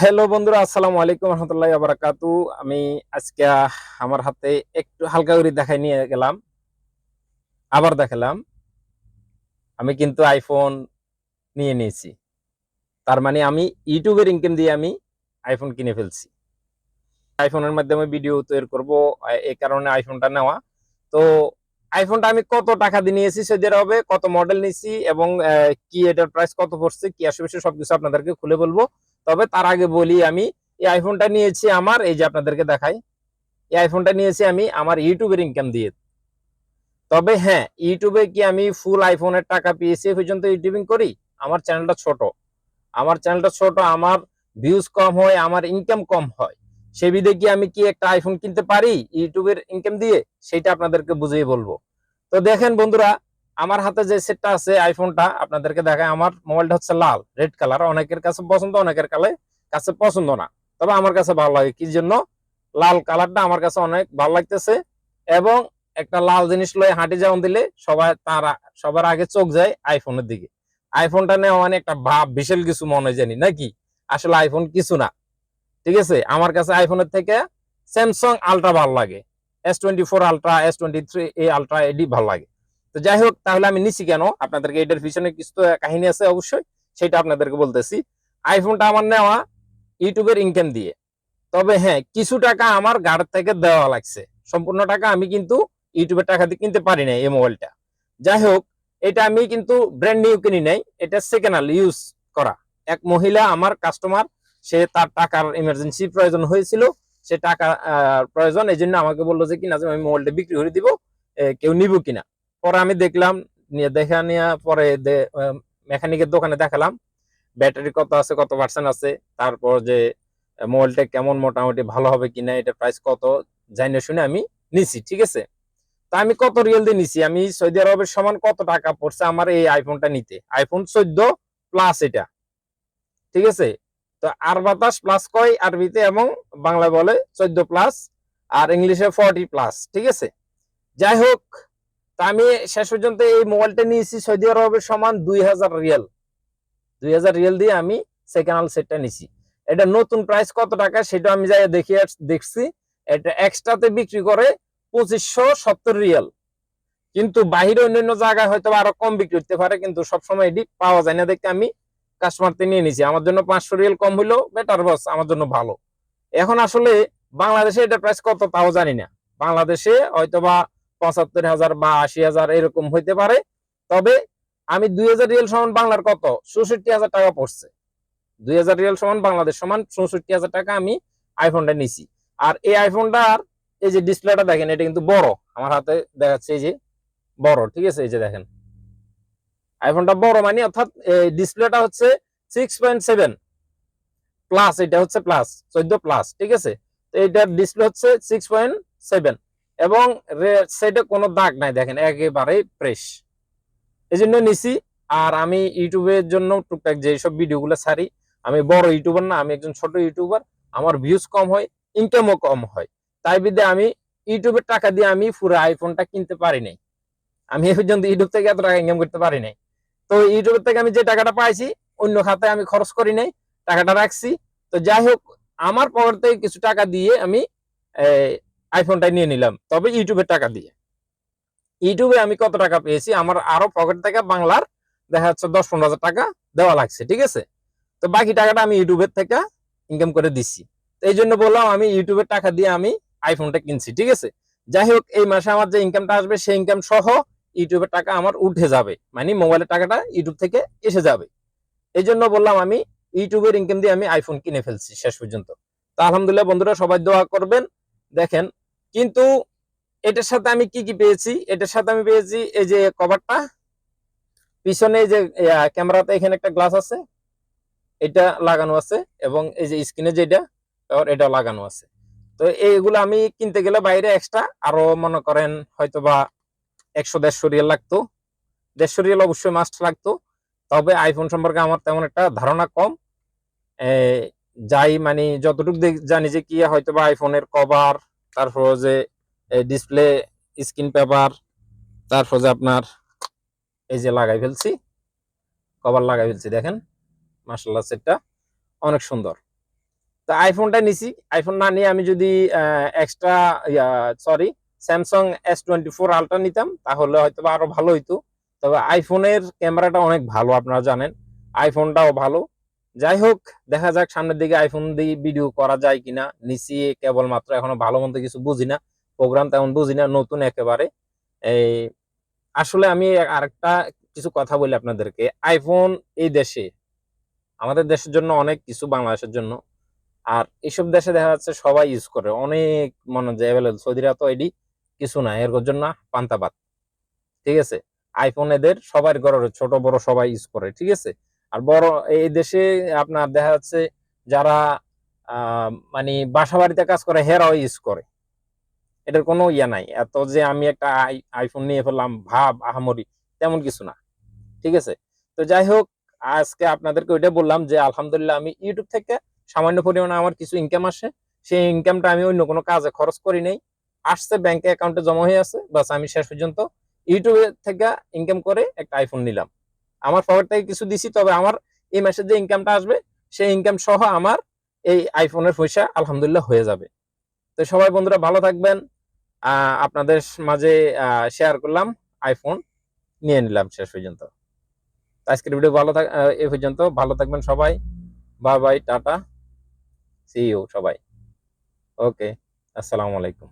Hello বন্ধুরা, আসসালামু আলাইকুম রহমতুল্লাহ বারাকাতু। আমি আজকে আমার হাতে একটু হালকা করে দেখাই নিয়ে গেলাম। আবার দেখালাম। আমি কিন্তু আইফোন নিয়ে নিয়েছি। তার মানে আমি ইউটিউবের ইনকাম দিয়ে আমি আইফোন কিনে ফেলছি। আইফোনের মাধ্যমে ভিডিও তৈরি করব, এই কারণে আইফোনটা নেওয়া। তো আইফোনটা আমি কত টাকা দিয়ে নিয়েছি সৌদি আরবে কত মডেল নিয়েছি এবং কি এটার প্রাইস কত পড়ছে, কি আসবে সবকিছু আপনাদেরকে খুলে বলব। তবে তার আগে বলি আমি, এই আইফোনটা নিয়েছি আমার, এই যে আপনাদেরকে দেখাই, এই আইফোনটা নিয়েছি আমি আমার ইউটিউবের ইনকাম দিয়ে। তবে হ্যাঁ ইউটিউবে কি আমি ফুল আইফোনের টাকা পেয়েছি এ পর্যন্ত ইউটিউবিং করি? আমার চ্যানেলটা ছোট। আমার চ্যানেলটা ছোট, আমার ভিউজ কম হয়, আমার ইনকাম কম হয়। সে বিধে কি আমি কি একটা আইফোন কিনতে পারি ইউটিউবের ইনকাম দিয়ে? সেটা আপনাদেরকে বুঝিয়ে বলব। তো দেখেন বন্ধুরা আমার হাতে যে সেটটা আছে আইফোনটা আপনাদেরকে দেখায় আমার মোবাইলটা হচ্ছে লাল রেড কালার অনেকের কাছে পছন্দ, অনেকের কালে কাছে পছন্দ না। তবে আমার কাছে ভালো লাগে, কি জন্য? লাল কালারটা আমার কাছে অনেক ভালো লাগতেছে এবং একটা লাল জিনিস লয়ে হাঁটি যেমন দিলে সবাই তার সবার আগে চোখ যায় আইফোনের দিকে। আইফোনটা নেওয়া মানে একটা ভাব, বিশাল কিছু মনে জানি নাকি আসলে আইফোন কিছু না। ঠিক আছে? আমার কাছে আইফোনের থেকে স্যামসাং আলট্রা ভালো লাগে S twenty four ultra S twenty three এই আলট্রা এডি ভালো লাগে। তো যাই হোক তাহলে আমি নিছি কেন? আপনাদেরকে এটার পিছনে কিছু তো কাহিনী আছে অবশ্যই, সেটা আপনাদেরকে বলতেছি। আইফোনটা আমার নেওয়া ইউটিউবের ইনকাম দিয়ে। তবে হ্যাঁ কিছু টাকা আমার গাড় থেকে দেওয়া লাগছে। সম্পূর্ণ টাকা আমি কিন্তু ইউটিউবের টাকা দিয়ে কিনতে পারি না এই মোবাইলটা যাই হোক এটা আমি কিন্তু ব্র্যান্ড নিউ কিনি নাই, এটা সেকেন্ড হ্যান্ড ইউজ করা। এক মহিলা আমার কাস্টমার সে তার টাকার ইমার্জেন্সি প্রয়োজন হয়েছিল, সে টাকা প্রয়োজন এই আমাকে বলল যে, কিনা, আমি মোবাইলটা বিক্রি করে দিব কেউ নিব কিনা? পরে আমি দেখলাম, নিয়ে দেখা নিয়ে পরে মেকানিকের দোকানে দেখালাম, ব্যাটারি কত আছে, কত পার্সেন্ট আছে, তারপর যে মোবাইলটা কেমন, মোটামুটি ভালো হবে কিনা, এটা প্রাইস কত জানি শুনে আমি নিছি, ঠিক আছে? তা আমি কত রিয়েল দিয়ে নিছি? আমি সৌদি আরবের সমান কত টাকা পড়ছে আমার এই আইফোনটা নিতে? আইফোন চোদ্দ প্লাস এটা, ঠিক আছে? তো আর বাতাস প্লাস কয়, আরবিতে এবং বাংলা বলে চোদ্দ প্লাস আর ইংলিশে ফর্টি প্লাস ঠিক আছে? যাই হোক তা আমি শেষ পর্যন্ত এই মোবাইলটা নিয়েছি সৌদি আরবের সমান দুই হাজার রিয়াল। দুই হাজার রিয়াল দিয়ে আমি সেকেন্ড হ্যান্ড সেটটা নিছি। এটা নতুন প্রাইস কত টাকা সেটা আমি যাই দেখি দেখছি। এটা এক্সট্রাতে বিক্রি করে পঁচিশশো সত্তর রিয়াল। কিন্তু বাহিরে অন্যান্য জায়গায় হয়তো আরও কম বিক্রি করতে পারে, কিন্তু সবসময় এটি পাওয়া যায় না দেখতে আমি কাস্টমারতে নিয়ে নিছি। আমার জন্য পাঁচশো রিয়াল কম হইল বেটার বস আমার জন্য ভালো। এখন আসলে বাংলাদেশে এটা প্রাইস কত তাও জানি না। বাংলাদেশে হয়তোবা পঁচাত্তর হাজার বা আশি হাজার এরকম হইতে পারে। তবে আমি দুই হাজার রিয়েল সমান বাংলার কত? চৌষট্টি হাজার টাকা পড়ছে। দুই হাজার রিয়েল সমান বাংলাদেশ সমান চৌষট্টি হাজার টাকা আমি আইফোনটা নিছি। আর এই আইফোনটার এই যে ডিসপ্লেটা দেখেন, এটা কিন্তু বড়। আমার হাতে দেখাচ্ছে এই যে বড়, ঠিক আছে? এই যে দেখেন। আইফোনটা বড় মানে অর্থাৎ ডিসপ্লেটা হচ্ছে সিক্স পয়েন্ট সেভেন প্লাস এটা হচ্ছে প্লাস চোদ্দ প্লাস ঠিক আছে? তো ডিসপ্লে হচ্ছে সিক্স পয়েন্ট সেভেন এবং সাইডে কোনো দাগ নাই, দেখেন একেবারেই ফ্রেশ এই জন্য নিছি, আর আমি ইউটিউবের জন্য টুকটাক যে সব ভিডিওগুলো ছাড়ি, আমি বড় ইউটিউবার না, আমি একজন ছোট ইউটিউবার, আমার ভিউজ কম হয় ইনকামও কম হয়। তাই বিদে আমি ইউটিউবের টাকা দিয়ে আমি পুরো আইফোনটা কিনতে পারি নাই। আমি এই পর্যন্ত ইউটিউব থেকে এত টাকা ইনকাম করতে পারি নাই। তো ইউটিউবের থেকে আমি যে টাকাটা পাইছি, অন্য খাতে আমি খরচ করি নাই, টাকাটা রাখছি। তো যাই হোক, আমার পকেট থেকে কিছু টাকা দিয়ে আমি এই, আইফোনটা নিয়ে নিলাম। তবে ইউটিউবের টাকা দিয়ে। ইউটিউবে আমি কত টাকা পেয়েছি? আমার আরও পকেট থেকে বাংলার দেখা যাচ্ছে দশ পনেরো হাজার টাকা দেওয়া লাগছে ঠিক আছে? তো বাকি টাকাটা আমি ইউটিউবের থেকে ইনকাম করে দিচ্ছি তো এই জন্য বললাম আমি ইউটিউবের টাকা দিয়ে আমি আইফোনটা কিনছি ঠিক আছে? যাই হোক এই মাসে আমার যে ইনকামটা আসবে সেই ইনকাম সহ ইউটিউবের টাকা আমার উঠে যাবে। মানে মোবাইলের টাকাটা ইউটিউব থেকে এসে যাবে। এই জন্য বললাম আমি ইউটিউবের ইনকাম দিয়ে আমি আইফোন কিনে ফেলছি শেষ পর্যন্ত। তো আলহামদুলিল্লাহ বন্ধুরা সবাই দোয়া করবেন। দেখেন কিন্তু এটার সাথে আমি কি কি পেয়েছি? এটার সাথে আমি পেয়েছি এই যে কভারটা পিছনে যে ক্যামেরাতে এখানে একটা গ্লাস আছে। এটা লাগানো আছে এবং এই যে স্ক্রিনে যেটা এটা লাগানো আছে। তো এইগুলো আমি কিনতে গেলে বাইরে এক্সট্রা আরও মনে করেন হয়তোবা একশো দেড়শো রিয়াল লাগতো। দেড়শো রিয়াল অবশ্যই মাস্ট লাগতো। তবে আইফোন সম্পর্কে আমার তেমন একটা ধারণা কম। যাই মানে যতটুকু জানি যে কি হয়তোবা আইফোনের কভার তারপর যে ডিসপ্লে স্ক্রিন পেপার তারপর যে আপনার এই যে লাগাই ফেলছি কভার লাগাই ফেলছি, দেখেন মার্শাল্লাহ সেটটা অনেক সুন্দর। তো আইফোনটা নিছি আইফোন না নিয়ে আমি যদি extra sorry Samsung S twenty four ultra নিতাম, তাহলে হয়তো বা আরও ভালো হইতো। তবে আইফোনের ক্যামেরাটা অনেক ভালো, আপনারা জানেন। আইফোনটাও ভালো যাই হোক দেখা যাক সামনের দিকে আইফোন দিয়ে ভিডিও করা যায় কিনা। নিচি কেবলমাত্র এখনও ভালো মন্দ কিছু বুঝি না। প্রোগ্রাম তেমন বুঝি না, নতুন একেবারে। এই আসলে আমি আরেকটা কিছু কথা বলি আপনাদেরকে। আইফোন এই দেশে, আমাদের দেশের জন্য অনেক কিছু বাংলাদেশের জন্য। আর এইসব দেশে দেখা যাচ্ছে সবাই ইউজ করে। অনেক মনে যায় অ্যাভেলেবল সৌদিরা তো এডি কিছু না, এর জন্য পান্তাবাদ ঠিক আছে? আইফোন এদের সবার ঘরে ছোট বড় সবাই ইউজ করে। ঠিক আছে? আর বড় এই দেশে আপনার দেখা যাচ্ছে যারা মানে বাসা বাড়িতে কাজ করে, হেরাও ইউজ করে। এটার কোনো ইয়া নাই। এত যে আমি একটা আই- আইফোন নিয়ে ফেললাম, ভাব, আহামরি, তেমন কিছু না। ঠিক আছে? তো যাই হোক, আজকে আপনাদেরকে ওইটা বললাম যে, আলহামদুলিল্লাহ আমি ইউটিউব থেকে সামান্য পরিমাণে আমার কিছু ইনকাম আসে। সেই ইনকামটা আমি অন্য কোনো কাজে খরচ করি নাই। আসছে ব্যাংকে অ্যাকাউন্টে জমা হয়ে আছে। বাস আমি শেষ পর্যন্ত ইউটিউবে থেকে ইনকাম করে একটা আইফোন নিলাম। আমার পকেট থেকে কিছু দিছি, তবে আমার এই মাসের যে ইনকামটা আসবে, সেই ইনকাম সহ আমার এই আইফোনের পয়সা আলহামদুলিল্লাহ হয়ে যাবে। তো সবাই বন্ধুরা ভালো থাকবেন। আপনাদের মাঝে শেয়ার করলাম আইফোন নিয়ে নিলাম শেষ পর্যন্ত। আজকের ভিডিও ভালো থাক এই পর্যন্ত। ভালো থাকবেন সবাই। বাই বাই টাটা। সি ইউ সবাই। ওকে আসসালামু আলাইকুম।